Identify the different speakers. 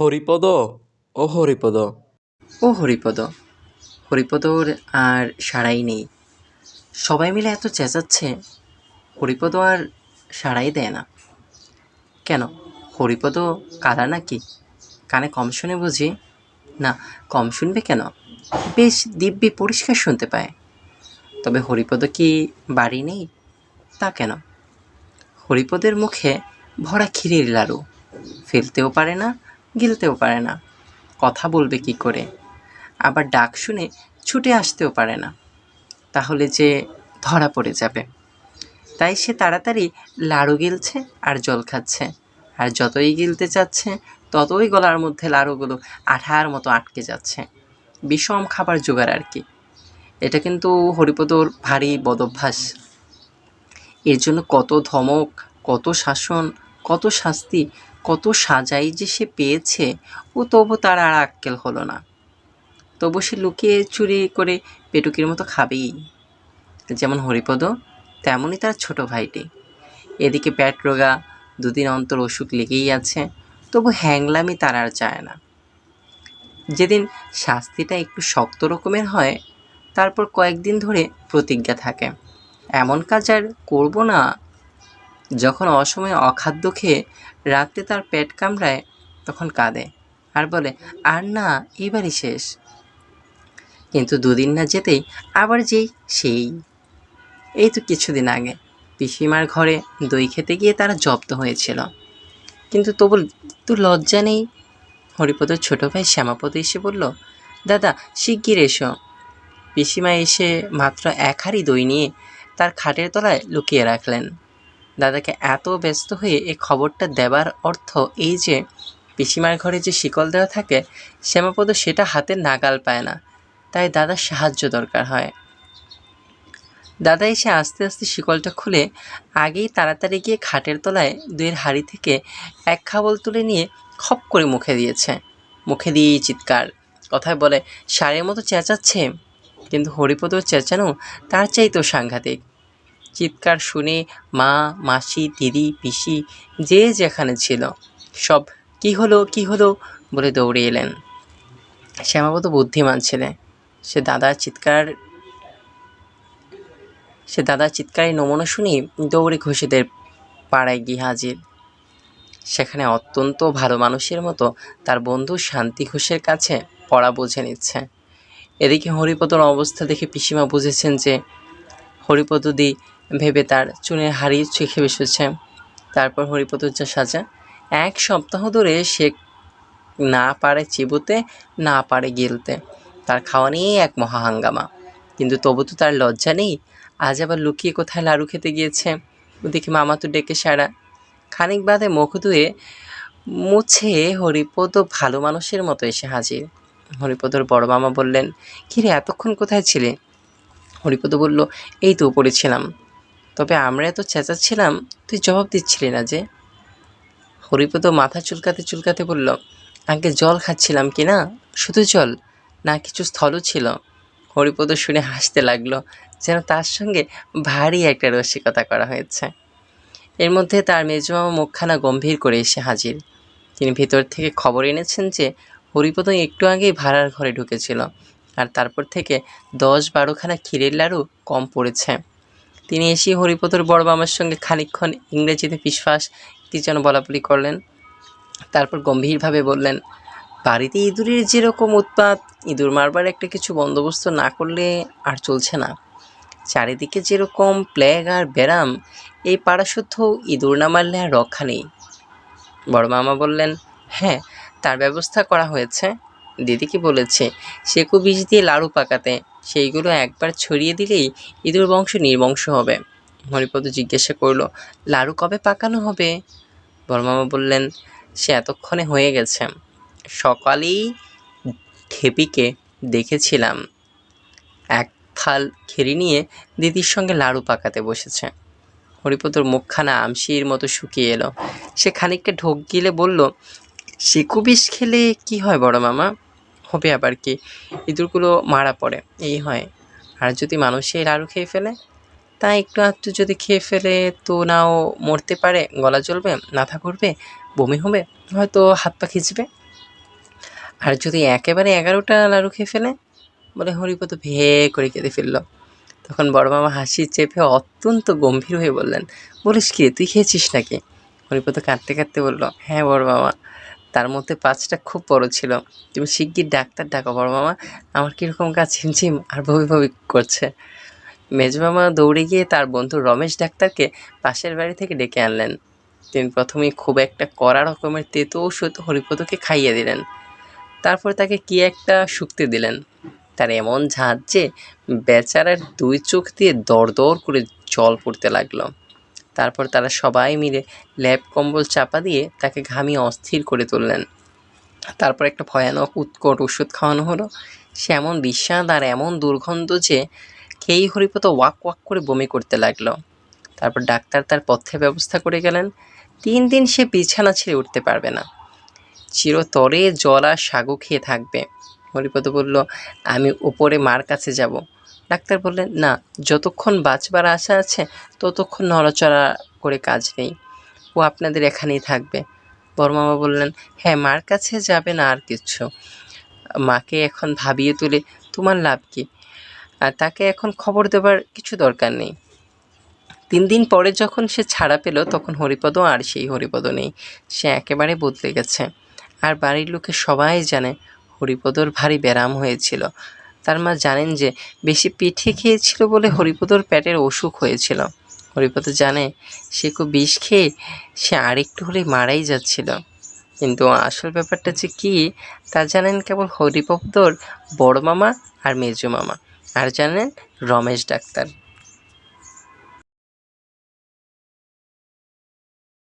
Speaker 1: হরিপদ ও হরিপদ।
Speaker 2: ও হরিপদ। হরিপদর আর সাড়াই নেই। সবাই মিলে এত চেঁচাচ্ছে, হরিপদ আর সাড়াই দেয় না। কেন? হরিপদ কালা নাকি? কানে কম শুনে বুঝি। না, কম শুনবে কেন? বেশ দিব্যি পরিষ্কার শুনতে পায়। তবে হরিপদ কি বাড়ি নেই? তা কেন? হরিপদের মুখে ভরা ক্ষীরের লাড়ু। ফেলতেও পারে না গিলতেও পারে না। কথা বলবে কি করে? আবার ডাক শুনে ছুটে আসতেও পারে না। তাহলে যে ধরা পড়ে যাবে। তাই সে তাড়াতাড়ি লাড়ু গিলছে আর জল খাচ্ছে। আর যতই গিলতে চাচ্ছে ততই গলার মধ্যে লাড়ুগুলো আঠার মতো আটকে যাচ্ছে। বিষম খাবার জোগাড় আর কি। এটা কিন্তু হরিপদর ভারী বদভ্যাস। এর জন্য কত ধমক, কত শাসন, কত শাস্তি কত সাজাই যে সে পেয়েছে, ও তবু তার আর আক্কেল হলো না। তবু সে লুকিয়ে চুরি করে পেটুকির মতো খাবেই। যেমন হরিপদ, তেমনই তার ছোট ভাইটি। এদিকে পেট রোগা দুদিন অন্তর অসুখ লেগেই আছে, তবু হ্যাংলামি তার আর চায় না। যেদিন শাস্তিটা একটু শক্ত রকমের হয়, তারপর কয়েকদিন ধরে প্রতিজ্ঞা থাকে, এমন কাজ আর করব না যখন অসময়ে অখাদ্য খেয়ে রাত্রে তার পেট কামড়ায়, তখন কাঁদে আর বলে, আর না, এবারই শেষ। কিন্তু দুদিন না যেতেই আবার যেই, সেই। এই তো কিছুদিন আগে পিসিমার ঘরে দই খেতে গিয়ে তারা জব্দ হয়েছিল। কিন্তু তবু তো লজ্জা নেই। হরিপদর ছোটো ভাই শ্যামাপদ এসে বলল, দাদা, শিগগির এসো। পিসিমা এসে মাত্র এক হাঁড়ি দই নিয়ে তার খাটের তলায় লুকিয়ে রাখলেন। দাদাকে এত ব্যস্ত হয়ে এই খবরটা দেবার অর্থ এই যে পিসিমার ঘরে যে শিকল দেওয়া থাকে, শ্যামাপদ সেটা হাতে নাগাল পায় না। তাই দাদার সাহায্য দরকার হয়। দাদা এসে আস্তে আস্তে শিকলটা খুলে আগেই তাড়াতাড়ি গিয়ে খাটের তলায় দুয়ের হাড়ি থেকে এক খাবল তুলে নিয়ে খপ করে মুখে দিয়েছে। মুখে দিয়েই চিৎকার। কথায় বলে, সারের মতো চেঁচাচ্ছে? কিন্তু হরিপদর চেঁচানো তার চাইতেও সাংঘাতিক। চিৎকার শুনে মা, মাসি, দিদি, পিসি, যে যেখানে ছিল, সব কি হলো কি হলো? বলে দৌড়ে এলেন। শ্যামাপদ বুদ্ধিমান ছেলে। সে দাদার চিৎকার, সে দাদার চিৎকারের নমুনা শুনি দৌড়ে ঘুষিদের পাড়ায় গিয়ে হাজির। সেখানে অত্যন্ত ভালো মানুষের মতো তার বন্ধু শান্তি ঘোষের কাছে পড়া বুঝে নিচ্ছে। এদিকে হরিপদর অবস্থা দেখে পিসিমা বুঝেছেন যে হরিপদদি ভেবে তার চুনের হাড়ি চেখে বসেছে। তারপর হরিপদর যা সাজা। এক সপ্তাহ ধরে সে না পারে চিবুতে, না পারে গিলতে। তার খাওয়া নিয়েই এক মহাহাঙ্গামা কিন্তু তবু তো তার লজ্জা নেই। আজ আবার লুকিয়ে কোথায় লাড়ু খেতে গিয়েছে? ওদিকে মামা তো ডেকে সারা খানিক বাদে মুখ ধুয়ে মুছে হরিপদ ভালো মানুষের মতো এসে হাজির। হরিপদর বড় মামা বললেন, কিরে, এতক্ষণ কোথায় ছিলে? হরিপদ বলল, এই তো উপরে ছিলাম। তবে আমরা এত চেঁচাচ্ছিলাম, তুই জবাব দিচ্ছিলি না যে? হরিপদ মাথা চুলকাতে চুলকাতে বলল, আগে জল খাচ্ছিলাম কি না? শুধু জল, না কিছু স্থলও ছিল। হরিপদ শুনে হাসতে লাগল, যেন তার সঙ্গে ভারী একটা রসিকতা করা হয়েছে। এর মধ্যে তার মেজমামা মুখখানা গম্ভীর করে এসে হাজির। তিনি ভিতর থেকে খবর এনেছেন যে, হরিপদ একটু আগেই ভাড়ার ঘরে ঢুকেছিল, আর তারপর থেকে দশ বারোখানা ক্ষীরের লাড়ু কম পড়েছে। তিনি এসে হরিপদর বড় মামার সঙ্গে খানিকক্ষণ ইংরেজিতে ফিসফাস কি যেন বলাবলি করলেন। তারপর গম্ভীরভাবে বললেন, বাড়িতে ইঁদুরের যেরকম উৎপাত, ইঁদুর মারবার একটা কিছু বন্দোবস্ত না করলে আর চলছে না। চারিদিকে যেরকম প্লেগ আর ব্যারাম, এই পাড়া শুদ্ধ ইঁদুর না মারলে আর রক্ষা নেই। বড় মামা বললেন হ্যাঁ তার ব্যবস্থা করা হয়েছে। দিদি কি বলেছে সেকু বিষ দিয়ে লাড়ু পাকাতে, সেইগুলো একবার ছড়িয়ে দিলেই ইঁদুর বংশ নির্বংশ হবে। হরিপদ জিজ্ঞাসা করল, লাড়ু কবে পাকানো হবে? বড় মামা বললেন, সে এতক্ষণে হয়ে গেছে। সকালেই ঠেপিকে দেখেছিলাম। এক থাল খেরি নিয়ে দিদির সঙ্গে লাড়ু পাকাতে বসেছে। হরিপদর মুখখানা আমশির মতো শুকিয়ে এলো। সে খানিকটা ঢোক গিলে বলল শিকু খেলে কি হয় বড় মামা হবে আবার কি? ইঁদুরগুলো মারা পড়ে, এই হয়। আর যদি মানুষের লাড়ু খেয়ে ফেলে? তা একটু আধটু যদি খেয়ে ফেলে, তো নাও মরতে পারে, গলা জ্বলবে, মাথা ঘুরবে, বমি হবে, হয়তো হাত পা খিঁচবে। আর যদি একেবারে এগারোটা লাড়ু খেয়ে ফেলে, বলে হরিপদ ভে করে কেঁদে ফেলল। তখন বড় মামা হাসি চেপে অত্যন্ত গম্ভীর হয়ে বললেন, বলিস কি, তুই খেয়েছিস নাকি? হরিপদ কাঁদতে কাঁদতে বলল হ্যাঁ বড় মামা। তার মধ্যে পাঁচটা খুব বড় ছিল। তুমি শিগগির ডাক্তার ডাকো, বড় মামা। আমার কীরকম কাজ ঝিমঝিম আর ভবি ভবি করছে। মেজ মামা দৌড়ে গিয়ে তার বন্ধু রমেশ ডাক্তারকে পাশের বাড়ি থেকে ডেকে আনলেন। তিনি প্রথমেই খুব একটা কড়া রকমের তেতো ওষুধ হরিপদকে খাইয়ে দিলেন। তারপর তাকে কি একটা শুক্তি দিলেন? তার এমন ঝাঁজ যে বেচারার দুই চোখ দিয়ে দর দরদর করে জল পড়তে লাগল। তারপর তারা সবাই মিলে ল্যাব কম্বল চাপা দিয়ে তাকে ঘামিয়ে অস্থির করে তুললেন। তারপর একটা ভয়ানক উৎকট ওষুধ খাওয়ানো হলো। সে এমন বিস্বাদ আর এমন দুর্গন্ধ যে খেয়েই হরিপদ ওয়াক ওয়াক করে বমি করতে লাগল। তারপর ডাক্তার তার পথ্যে ব্যবস্থা করে গেলেন। তিন দিন সে বিছানা ছেড়ে উঠতে পারবে না। চিরতরে জল আর সাগু খেয়ে থাকবে। হরিপদ বলল, আমি উপরে মার কাছে যাব। ডাক্তার বললেন, না, যতক্ষণ বাঁচবার আশা আছে, ততক্ষণ নড়াচড়া করে কাজ নেই। ও আপনাদের এখানেই থাকবে। বড়মামা বললেন হ্যাঁ মার কাছে যাবে না আর কিছু। মাকে এখন ভাবিয়ে তুলে তোমার লাভ কি? আর তাকে এখন খবর দেবার কিছু দরকার নেই। তিন দিন পরে যখন সে ছাড়া পেল, তখন হরিপদ আর সেই হরিপদ নেই। সে একেবারে বদলে গেছে। আর বাড়ির লোকে সবাই জানে, হরিপদর ভারী ব্যারাম হয়েছিল। তার মা জানেন যে বেশি পিঠে খেয়েছিল বলে হরিপদর পেটের অসুখ হয়েছিল। হরিপদ জানে সে খুব বিষ খেয়ে সে আরেকটু হলেই মারাই যাচ্ছিল। কিন্তু আসল ব্যাপারটা যে কী, তা জানেন কেবল হরিপদর বড় মামা আর মেজো মামা। আর জানেন রমেশ ডাক্তার।